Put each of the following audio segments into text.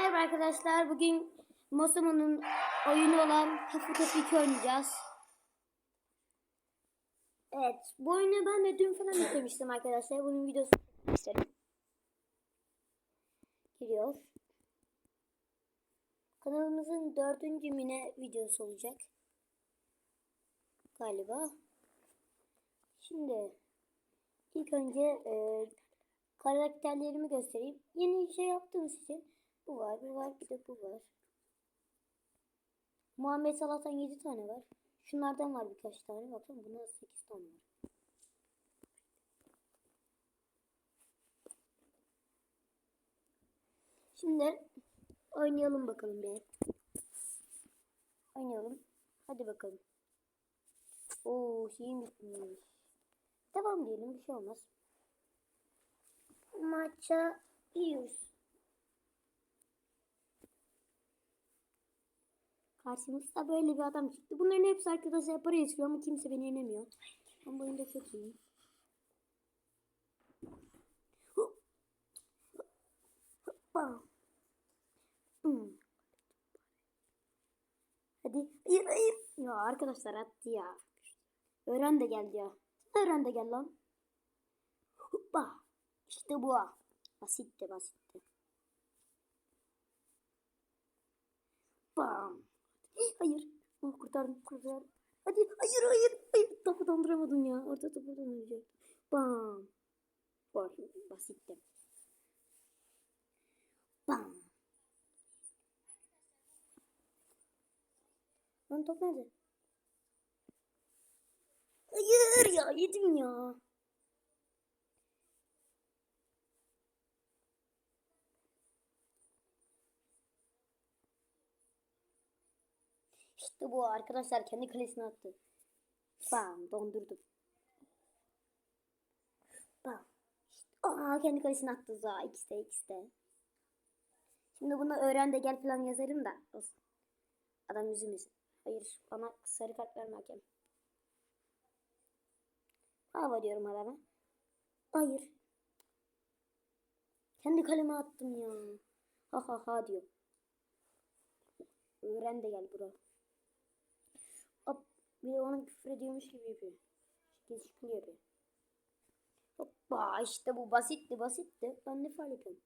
Merhaba arkadaşlar. Bugün Mosumo'nun oyunu olan Kafa Topu 2 oynayacağız. Evet. Bu oyunu ben de dün falan yüklemiştim arkadaşlar. Bunun videosu istedim. Giriyor. Kanalımızın dördüncü mine videosu olacak. Galiba. Şimdi ilk önce e, karakterlerimi göstereyim. Yeni bir şey yaptığımız için bu var, bu var, bir de bu var. Muhammed Salah'tan 7 tane var. Şunlardan var birkaç tane. Bakın bunda 8 tane var. Şimdi oynayalım bakalım bir. Oynayalım. Hadi bakalım. Oo şeyim bitmiş. Devam diyelim bir şey olmaz. Maça yiyoruz. Karşımızda böyle bir adam çıktı. Bunların hepsi arkadaşlar para yatırıyor ama kimse beni yenemiyor. Ben bu oyunda çok iyiyim. Hmm. Hadi. Hayır hayır. Ya arkadaşlar attı ya. Öğren de geldi ya. Öğren de gel lan. Hoppa. İşte bu. Basitti basitti. Bam. Hayır. Oh, kurtardım kurtardım. Hadi hayır hayır. Hayır topu donduramadım ya. Orada topu donduracak. Bam. Var. Basitti. Bam. Lan top nerede? Hayır ya yedim ya. İşte bu arkadaşlar kendi kalesine attı. Bam dondurdum. Bam. İşte, aa kendi kalesine attı za x'te x'te. Şimdi bunu öğren de gel falan yazarım da. Olsun. Adam yüzümüz. Hayır bana sarı kart verme hakem. Hava diyorum adama. Hayır. Kendi kaleme attım ya. Ha ha ha diyor. Öğren de gel bura. Bir de ona küfür ediyormuş gibi yapıyor. Geçikli yapıyor. Hoppa işte bu basitti basitti. Ben ne faal yapıyorum?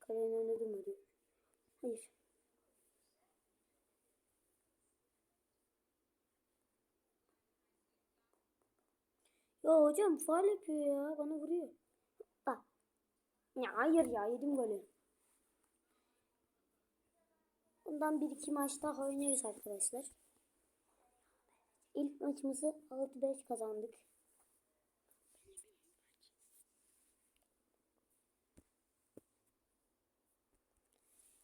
Kalenin önünde durmadı. Hayır. Ya hocam faal yapıyor ya. Bana vuruyor. Bak. Ya hayır ya yedim golü. Bundan bir iki maç daha oynuyoruz arkadaşlar. İlk maçımızı 6-5 kazandık.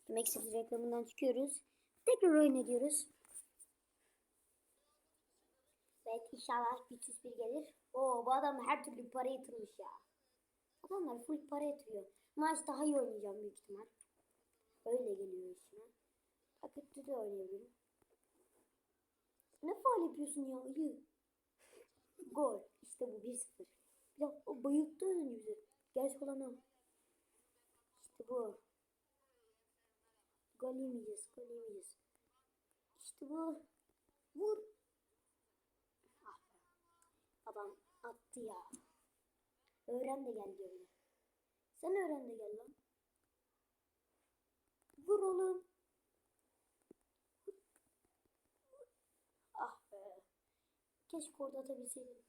Meksik reklamından çıkıyoruz. Tekrar oyun ediyoruz. Evet inşallah 301 gelir. Oo bu adam her türlü para yatırmış ya. Adamlar full para yatırıyor. Maç daha iyi oynayacağım büyük ihtimal. Öyle geliyor işime. Pakette de oynayabilirim. Ne faal yapıyorsun ya ayı? Gol. İşte bu 1-0. Ya o bayılttı az önce bizi. Gerçek olan o. İşte bu. Gol yemeyeceğiz. Gol yemeyeceğiz. İşte bu. Vur. Ah. Adam attı ya. Öğren de gel diyor. Sen öğren de gel lan. Vur oğlum. Ah be. Keşke orada atabilseydim.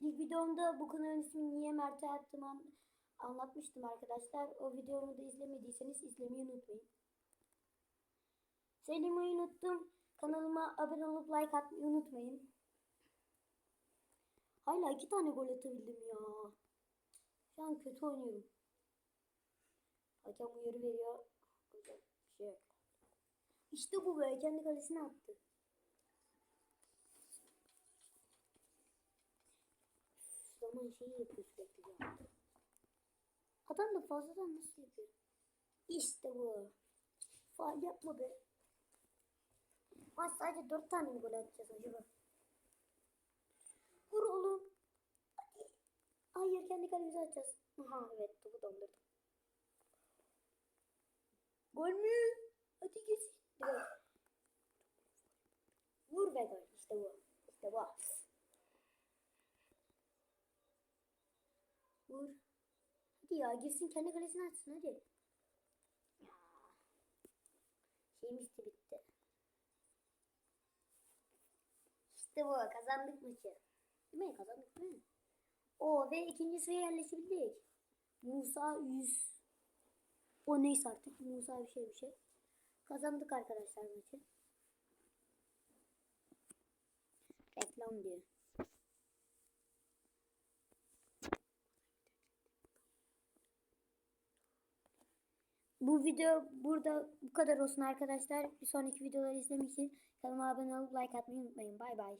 İlk videomda bu kanalın ismini niye Mert'e attım an anlatmıştım arkadaşlar. O videomu da izlemediyseniz izlemeyi unutmayın. Söylemeyi unuttum. Kanalıma abone olup like atmayı unutmayın. Hala iki tane gol atabildim ya. Şu an kötü oynuyorum. Hakem uyarı veriyor. Hocam bir şey yok. İşte bu be kendi kalesine attı. Zaman şeyi yapıyor sürekli ya. Adam da fazladan nasıl yapıyor? İşte bu. Faal yapma be. Maç sadece dört tane mi gol atacağız acaba? Hayır kendi kalemizi atacağız. Aha evet topu dondurdum. Gol mü? Hadi geç. Gol. Vur be gol. İşte bu. İşte bu. Vur. Hadi ya girsin kendi kalesini açsın hadi. Ya. Şeyimiz de bitti. İşte bu kazandık maçı. Değil mi? Kazandık değil mi? O ve ikinci sıraya yerleşebildik. Musa 100. O neyse artık. Musa bir şey bir şey. Kazandık arkadaşlar maçı. Reklam diyor. Bu video burada bu kadar olsun arkadaşlar. Bir sonraki videoları izlemek için kanalıma abone olup like atmayı unutmayın. Bay bay.